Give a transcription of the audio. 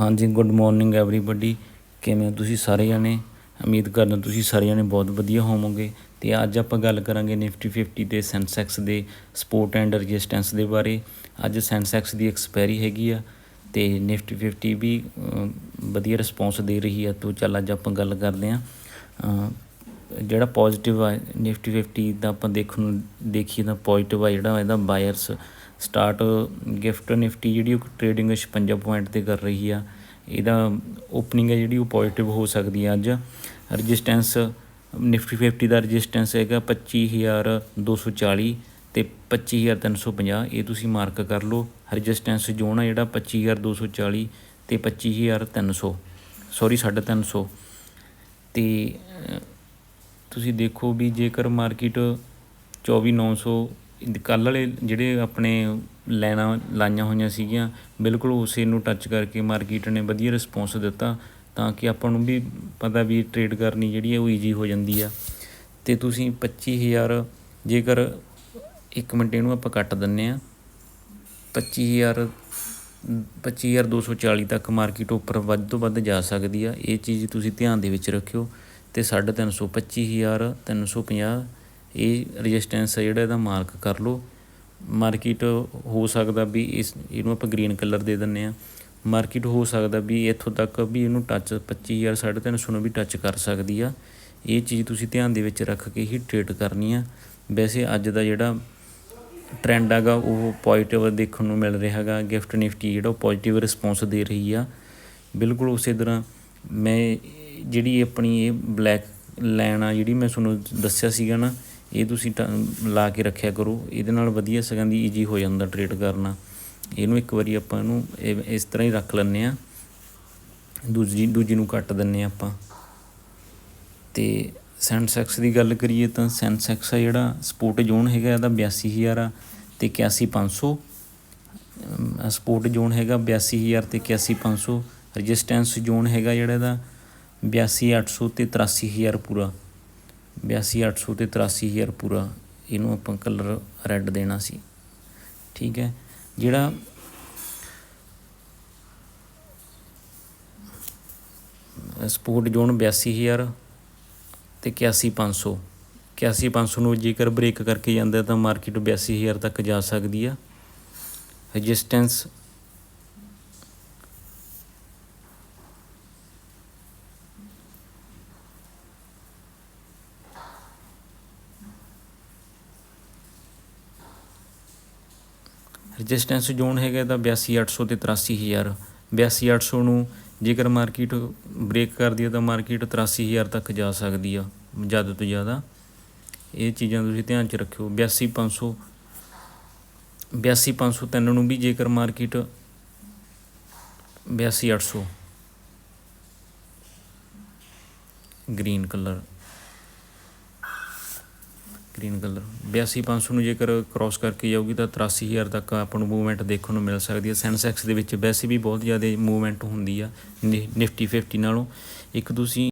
ਹਾਂਜੀ good morning everybody ਕਿਵੇਂ ਹੋ ਤੁਸੀਂ ਸਾਰੇ ਜਾਣੇ ਉਮੀਦ ਕਰਦਾ ਤੁਸੀਂ ਸਾਰੇ ਜਾਣੇ ਬਹੁਤ ਵਧੀਆ ਹੋਵੋਗੇ। ਤੇ ਅੱਜ ਆਪਾਂ ਗੱਲ ਕਰਾਂਗੇ ਨਿਫਟੀ 50 ਤੇ ਸੈਂਸੈਕਸ ਦੇ ਸਪੋਰਟ ਐਂਡ ਰੈਜ਼ਿਸਟੈਂਸ ਦੇ ਬਾਰੇ। ਅੱਜ ਸੈਂਸੈਕਸ ਦੀ ਐਕਸਪਾਇਰੀ ਹੈਗੀ ਆ ਤੇ ਨਿਫਟੀ 50 ਵੀ ਵਧੀਆ ਰਿਸਪੌਂਸ ਦੇ ਰਹੀ ਆ। ਤੋਂ ਚੱਲ ਅੱਜ ਆਪਾਂ ਗੱਲ ਕਰਦੇ ਆ। ਜਿਹੜਾ ਪੋਜ਼ਿਟਿਵ ਆ ਨਿਫਟੀ 50 ਦਾ ਆਪਾਂ ਦੇਖਣ ਨੂੰ ਦੇਖੀਏ ਤਾਂ ਪੋਜ਼ਿਟਿਵ ਆ ਜਿਹੜਾ ਇਹਦਾ ਬਾਇਰਸ ਸਟਾਰਟ ਗਿਫਟ ਨਿਫਟੀ ਜਿਹੜੀ ਉਹ ਟ੍ਰੇਡਿੰਗ 56 ਪੁਆਇੰਟ ਤੇ ਕਰ ਰਹੀ ਆ ਇਹਦਾ ਓਪਨਿੰਗ ਹੈ ਜਿਹੜੀ ਉਹ ਪੋਜ਼ਿਟਿਵ ਹੋ ਸਕਦੀ ਆ ਅੱਜ। ਰੈਜ਼ਿਸਟੈਂਸ ਨਿਫਟੀ 50 ਦਾ ਰੈਜ਼ਿਸਟੈਂਸ ਹੈਗਾ 25240 ਤੇ 25350 ਇਹ ਤੁਸੀਂ ਮਾਰਕ ਕਰ ਲਓ। ਰੈਜ਼ਿਸਟੈਂਸ ਜ਼ੋਨ ਆ ਜਿਹੜਾ 25240 ਤੇ 25300 ਸੌਰੀ 350 ਤੇ ਅਹ, ਤੁਸੀਂ ਦੇਖੋ ਵੀ ਜੇਕਰ ਮਾਰਕੀਟ 24900 ਕੱਲ੍ਹ ਵਾਲੇ ਜਿਹੜੇ ਆਪਣੇ ਲਾਈਨਾਂ ਲਾਈਆਂ ਹੋਈਆਂ ਸੀਗੀਆਂ, ਬਿਲਕੁਲ ਉਸੇ ਨੂੰ ਟੱਚ ਕਰਕੇ ਮਾਰਕੀਟ ਨੇ ਵਧੀਆ ਰਿਸਪੌਂਸ ਦਿੱਤਾ ਤਾਂ ਕਿ ਆਪਾਂ ਨੂੰ ਵੀ ਪਤਾ ਵੀ ਟ੍ਰੇਡ ਕਰਨੀ ਜਿਹੜੀ ਹੈ ਉਹ ਈਜ਼ੀ ਹੋ ਜਾਂਦੀ ਆ। ਤੇ ਤੁਸੀਂ 25000 ਜੇਕਰ ਇੱਕ ਮਿੰਟ ਇਹਨੂੰ ਆਪਾਂ ਕੱਟ ਦਿੰਨੇ ਆ। 25000 25240 ਤੱਕ ਮਾਰਕੀਟ ਉੱਪਰ ਵੱਧ ਤੋਂ ਵੱਧ ਜਾ ਸਕਦੀ ਆ। ਇਹ ਚੀਜ਼ ਤੁਸੀਂ ਧਿਆਨ ਦੇ ਵਿੱਚ ਰੱਖਿਓ। ਤੇ 350 25000 350 ਇਹ ਰੈਜ਼ਿਸਟੈਂਸ ਆ ਜਿਹੜਾ ਇਹਦਾ ਮਾਰਕ ਕਰ ਲਓ। ਮਾਰਕੀਟ ਹੋ ਸਕਦਾ ਵੀ ਇਸ ਇਹਨੂੰ ਆਪਾਂ ਗ੍ਰੀਨ ਕਲਰ ਦੇ ਦਿੰਨੇ ਆ ਮਾਰਕੀਟ ਹੋ ਸਕਦਾ ਵੀ ਇੱਥੋਂ ਤੱਕ ਵੀ ਇਹਨੂੰ ਟੱਚ 25000 350 ਨੂੰ ਵੀ ਟੱਚ ਕਰ ਸਕਦੀ ਆ। ਇਹ ਚੀਜ਼ ਤੁਸੀਂ ਧਿਆਨ ਦੇ ਵਿੱਚ ਰੱਖ ਕੇ ਹੀ ਟ੍ਰੇਡ ਕਰਨੀ ਆ। ਵੈਸੇ ਅੱਜ ਦਾ ਜਿਹੜਾ ਟ੍ਰੈਂਡ ਹੈਗਾ, ਉਹ ਪੋਜ਼ਿਟਿਵ ਦੇਖਣ ਨੂੰ ਮਿਲ ਰਿਹਾ ਹੈਗਾ। ਗਿਫਟ ਨਿਫਟੀ ਜਿਹੜਾ ਉਹ ਪੋਜ਼ਿਟਿਵ ਰਿਸਪੌਂਸ ਦੇ ਰਹੀ ਆ। ਬਿਲਕੁਲ ਉਸੇ ਤਰ੍ਹਾਂ ਮੈਂ ਜਿਹੜੀ ਆਪਣੀ ਇਹ ਬਲੈਕ ਲਾਈਨ ਆ, ਜਿਹੜੀ ਮੈਂ ਤੁਹਾਨੂੰ ਦੱਸਿਆ ਸੀਗਾ ਨਾ, ਇਹ ਤੁਸੀਂ ਟ- ਲਾ ਕੇ ਰੱਖਿਆ ਕਰੋ। ਇਹਦੇ ਨਾਲ ਵਧੀਆ ਸਗੋਂ ਦੀ ਈਜ਼ੀ ਹੋ ਜਾਂਦਾ ਟ੍ਰੇਡ ਕਰਨਾ। ਇਹਨੂੰ ਇੱਕ ਵਾਰੀ ਆਪਾਂ ਇਹਨੂੰ ਇਹ- ਇਸ ਤਰ੍ਹਾਂ ਹੀ ਰੱਖ ਲੈਂਦੇ ਆ ਦੂਜੀ ਦੂਜੀ ਨੂੰ ਕੱਟ ਦਿੰਨੇ ਆ ਆਪਾਂ। ਤੇ ਸੈਂਸੈਕਸ ਦੀ ਗੱਲ ਕਰੀਏ ਤਾਂ ਸੈਂਸੈਕਸ ਆ ਜਿਹੜਾ ਸਪੋਰਟ ਜ਼ੋਨ ਹੈਗਾ, ਇਹਦਾ 82000 ਆ ਤੇ 81500 ਸਪੋਰਟ ਜ਼ੋਨ ਹੈਗਾ 82000 ਤੇ 81500 ਰੈਜ਼ਿਸਟੈਂਸ ਜ਼ੋਨ ਹੈਗਾ ਜਿਹੜਾ ਇਹਦਾ 82800 ਤੇ 83000 ਪੂਰਾ। 82800 ਤੇ 83000 ਪੂਰਾ। ਇਹਨੂੰ ਆਪਾਂ ਕਲਰ ਰੈੱਡ ਦੇਣਾ ਸੀ। ਠੀਕ ਹੈ। ਜਿਹੜਾ ਸਪੋਰਟ ਜ਼ੋਨ 82000 ਤੇ 81500 81500 ਨੂੰ ਜੇਕਰ ਬ੍ਰੇਕ ਕਰਕੇ ਜਾਂਦਾ ਤਾਂ ਮਾਰਕੀਟ 82000 ਤੱਕ ਜਾ ਸਕਦੀ ਆ। ਰੈਜ਼ਿਸਟੈਂਸ ਰੈਜ਼ਿਸਟੈਂਸ ਜ਼ੋਨ ਹੈਗਾ ਇਹਦਾ 82800 ਤੇ 83000 82800 ਨੂੰ ਜੇਕਰ ਮਾਰਕੀਟ ਬ੍ਰੇਕ ਕਰਦੀ ਹੈ ਤਾਂ ਮਾਰਕੀਟ 83000 ਤੱਕ ਜਾ ਸਕਦੀ ਆ, ਜ਼ਿਆਦਾ ਤੋਂ ਜ਼ਿਆਦਾ। ਇਹ ਚੀਜ਼ਾਂ ਤੁਸੀਂ ਧਿਆਨ 'ਚ ਰੱਖਿਓ। 82500 82503 ਨੂੰ ਵੀ ਜੇਕਰ market 82800 green colour. Green colour 82500 ਨੂੰ ਜੇਕਰ ਕ੍ਰਾਸ ਕਰਕੇ ਜਾਊਗੀ ਤਾਂ 83000 ਤੱਕ ਆਪਾਂ ਨੂੰ ਮੂਵਮੈਂਟ ਦੇਖਣ ਨੂੰ ਮਿਲ ਸਕਦੀ ਹੈ। ਸੈਂਸੈਕਸ ਦੇ ਵਿੱਚ ਵੈਸੇ ਵੀ ਬਹੁਤ ਜ਼ਿਆਦਾ ਮੂਵਮੈਂਟ ਹੁੰਦੀ ਆ, ਨਿ- ਨਿਫਟੀ 50 ਨਾਲੋਂ। ਇੱਕ ਤੁਸੀਂ